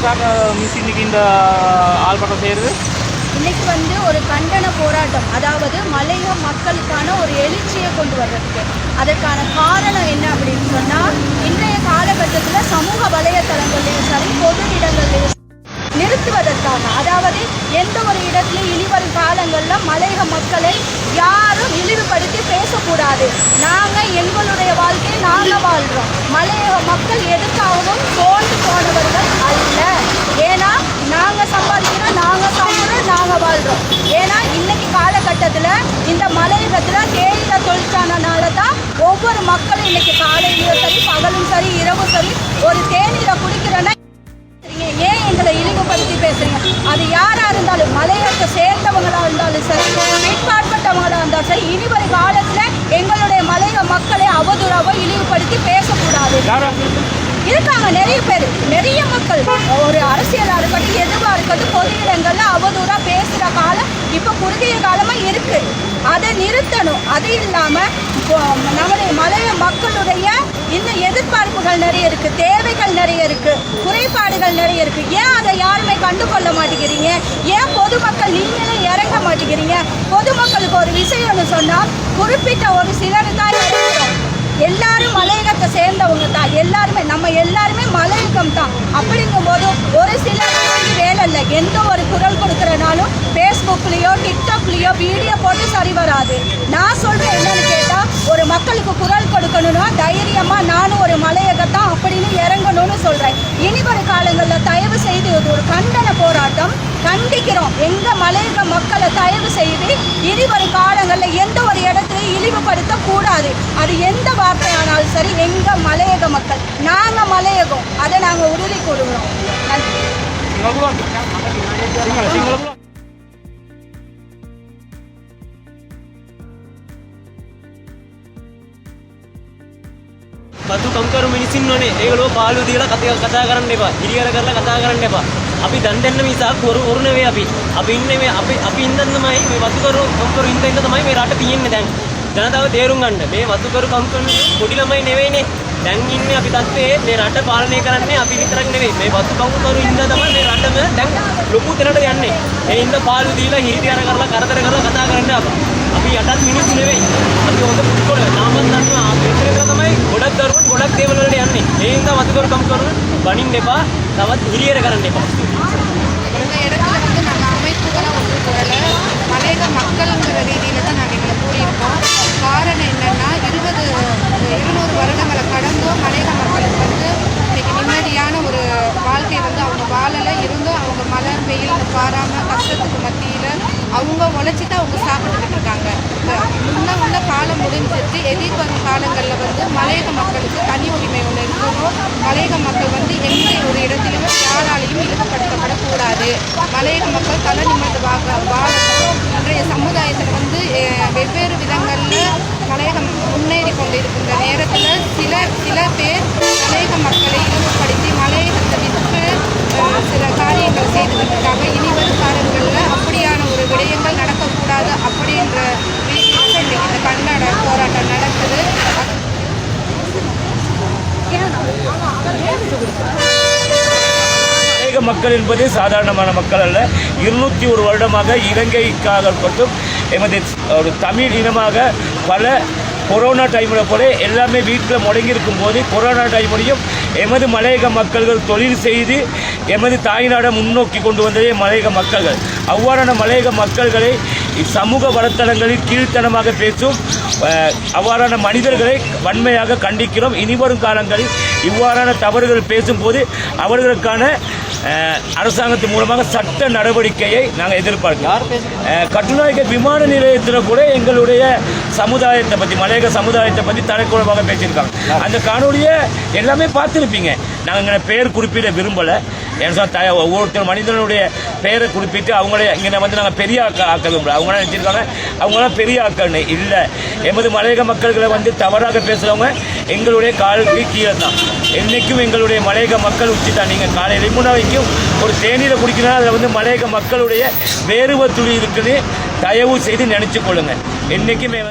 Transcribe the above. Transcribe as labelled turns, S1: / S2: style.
S1: எதுக்காக மிஸ் இன்னைக்கு இந்த ஆல்பட்டம் செய்கிறது
S2: இன்னைக்கு வந்து ஒரு கண்டன போராட்டம். அதாவது மலைய மக்களுக்கான ஒரு எழுச்சியை கொண்டு வர்றதுக்கு. அதற்கான காரணம் என்ன அப்படின்னு சொன்னால் இன்றைய காலகட்டத்தில் சமூக வலையதளங்கள்லையும் சரி பொது இடங்கள்லையும் நிறுத்துவதற்காக. அதாவது எந்த ஒரு இடத்துலையும் இனிவரும் காலங்களில் மலையக மக்களை யாரும் இழிவுபடுத்தி பேசக்கூடாது. நாங்கள் எங்களுடைய வாழ்க்கையை நாங்கள் வாழ்கிறோம் மலையக மக்கள் எதுக்காகவும் சோர்ந்து போனவர்கள் அல்ல. சம்பாதிக்கிறோம் நாங்கள் சாப்பிட்றோம் நாங்கள் வாழ்கிறோம் ஏன்னா இன்னைக்கு காலகட்டத்தில் இந்த மலையகத்தில் தேயிலை தொழிற்சாலைனால தான் ஒவ்வொரு மக்களும் இன்னைக்கு காலையிலையும் சரி பகலும் சரி இரவும் சரி ஒரு தேநீரை குடிக்கிறேன்னா ஏன் எங்களை இழிவுபடுத்தி பேசுறீங்க? அது யாரா இருந்தாலும் மலையத்தை சேர்ந்தவங்களா இருந்தாலும் சரி பிற்பாற்பட்டவங்களா இருந்தாலும் சரி இனி வரும் காலத்துல எங்களுடைய மலைய மக்களை அவதூறாவோ இழிவுபடுத்தி பேசக்கூடாது. இருக்காங்க நிறைய பேர். நிறைய மக்கள். ஒரு அரசியலா இருக்கட்டும் எதுவா இருக்கட்டும் பொது இடங்கள்ல அவதூறாக பேசுகிற காலம் இப்போ குறுகிய காலமாக இருக்குது அதை நிறுத்தணும். அது இல்லாமல் இப்போ நம்முடைய மலைய மக்களுடைய இன்னும் எதிர்பார்ப்புகள் நிறைய இருக்குது தேவைகள் நிறைய இருக்குது குறைபாடுகள் நிறைய இருக்குது ஏன் அதை யாருமே கண்டுகொள்ள மாட்டேங்கிறீங்க? ஏன் பொதுமக்கள் நீங்களே இறங்க மாட்டேங்கிறீங்க? பொதுமக்களுக்கு ஒரு விஷயம்னு சொன்னால் குறிப்பிட்ட ஒரு சிலர் தான் எல்லாரும் மலையகத்தை சேர்ந்தவங்க தான். எல்லாருமே நம்ம எல்லாருமே மலையகம் தான். அப்படிங்கும்போது எந்த ஒரு குரல் கொடுக்குறனாலும் ஃபேஸ்புக்லேயோ டிக்டாக்லேயோ வீடியோ போட்டு சரி வராது. நான் சொல்கிறேன் என்னன்னு கேட்டால் ஒரு மக்களுக்கு குரல் கொடுக்கணும்னா தைரியமாக நானும் ஒரு மலையகத்தான் அப்படின்னு இறங்கணும்னு சொல்கிறேன் இனி வரும் காலங்களில் தயவு செய்து இது ஒரு கண்டன போராட்டம். கண்டிக்கிறோம். எங்கள் மலையக மக்களை தயவு செய்து இனி வரும் காலங்களில் எந்த ஒரு இடத்துலையும் இழிவுபடுத்த கூடாது. அது எந்த வார்த்தையானாலும் சரி எங்கள் மலையக மக்கள். நாங்கள் மலையகம். அதை நாங்கள் உறுதி கொடுக்குறோம். நன்றி.
S3: බදු කම්කරු මිනිසින් වනේ ඒගොල්ලෝ පාළු දීලා කතා කතා කරන්න එපා. හිරියර කරලා කතා කරන්න එපා. අපි දන් දෙන්න මිසක් වරු වරු නෙවෙයි අපි. අපි ඉන්නේ මේ අපි අපි ඉඳන් තමයි මේ වතුකරු කම්කරු ඉඳ ඉඳ තමයි මේ රට තියෙන්නේ දැන්. ජනතාව තේරුම් ගන්න. මේ වතුකරු කම්කරු පොඩි ළමයි නෙවෙයිනේ. දැන් ඉන්නේ අපි තත්ත්වයේ මේ රට පාලනය කරන්නේ අපි විතරක් නෙවෙයි. මේ වතු කම්කරු ඉඳ තමයි මේ රටම දැන් ලොකු තැනට යන්නේ. ඒ ඉඳ පාළු දීලා හිරියර කරලා කරදර කරලා කතා කරන්න අපා. ही अठात मिनिट्स नव्हे ಅದು ಒಂದು ಬಿಟ್ಕೊಡು ನಾಮನ್ನ ವ್ಯತಿರೇಕದಮೈ ಒಡಕ್ ತರುಣ್ ಒಡಕ್ ದೇವನಹಳ್ಳಿ ಅನ್ನಿ ಏಯಿಂದ ಮತ್ತೊಬ್ಬರು ಕಮ್ಕೊಂಡು ಬನಿಂಗ್ ನೆಪ ತವತ್ ಹಿರಿಯರಗರನ್ ನೆಪ
S4: இந்த இடத்துல வந்து நாங்கள் அமைப்புகளாக மக்கள்ங்கிற ரீதியில் தான் நாங்கள் இங்கே கூடியிருக்கோம் காரணம் என்னென்னா இருபது அவங்க உழைச்சி தான் அவங்க சாப்பிட்டுக்கிட்டு இருக்காங்க. முன்ன உள்ள காலம் முடிஞ்சிருச்சு எதிர்வரும் காலங்களில் வந்து மலையக மக்களுக்கு தனி உரிமை ஒன்று இருக்கணும். மலையக மக்கள் வந்து எந்த ஒரு இடத்திலும் யாராலையும் இழிவுபடுத்தப்படக்கூடாது மலையக மக்கள் தலை நிமிர்ந்து வாழ வாழணும் இன்றைய சமுதாயத்தில் வந்து அஹ், வெவ்வேறு விதங்களில் மலையகம் முன்னேறி கொண்டிருக்கின்ற நேரத்தில் சில சில பேர் மலையக மக்களை இழிவுபடுத்தி மலையகத்தை விற்று அஹ், சில காரியங்கள் செய்துக்கிட்டு இருக்காங்க இனி வரும் காலங்களில் அப்படியான ஒரு விடயங்கள் நடக்கக்கூடாது அப்படின்ற ரீதியில் தான் இன்னைக்கு இந்த கன்னட போராட்டம் நடக்குது
S5: மலையக மக்கள் என்பது சாதாரணமான மக்கள் அல்ல. இருநூற்றி ஒரு வருடமாக இலங்கைக்காக மட்டும் எமது ஒரு தமிழ் இனமாக பல கொரோனா டைமில் போல எல்லாமே வீட்டில் முடங்கி இருக்கும்போது கொரோனா டைம்லையும் எமது மலையக மக்கள்கள் தொழில் செய்து எமது தாய்நாடை முன்னோக்கி கொண்டு வந்ததே மலையக மக்கள்கள். அவ்வாறான மலையக மக்கள்களை சமூக வலைத்தளங்களில் கீழ்த்தனமாக பேசும் அவ்வாறான மனிதர்களை வன்மையாக கண்டிக்கிறோம். இனிவரும் காலங்களில் இவ்வாறான தவறுகள் பேசும்போது அவர்களுக்கான அரசாங்கத்தின் மூலமாக சட்ட நடவடிக்கையை நாங்கள் எதிர்பார்க்கிறோம். கட்டுநாயக்க விமான நிலையத்தில் கூட எங்களுடைய சமுதாயத்தை பற்றி மலையக சமுதாயத்தை பற்றி தலைக்குழமாக பேசியிருக்காங்க. அந்த காணொலியை எல்லாமே பார்த்துருப்பீங்க. நாங்கள் இங்கே பெயர் குறிப்பிட விரும்பலை. ஏன்னு சொன்னா த ஒவ்வொருத்தர் மனிதனுடைய பெயரை குறிப்பிட்டு அவங்களே இங்கே வந்து நாங்கள் பெரிய ஆக்க ஆக்க விரும்பல. அவங்க என்ன நினச்சிருக்காங்க அவங்களாம் பெரிய ஆக்கள்னு இல்லை. எமது மலையக மக்கள்களை வந்து தவறாக பேசுகிறவங்க எங்களுடைய காலுக்கு கீழே தான் என்றைக்கும் எங்களுடைய மலையக மக்கள் உச்சி தான் நீங்கள் காலையில் எலும்புனா வரைக்கும் ஒரு தேநீரை குடிக்கணும் அதில் வந்து மலையக மக்களுடைய வேறுவ துளி இருக்குன்னு தயவு செய்து நினச்சி கொள்ளுங்கள் என்றைக்குமே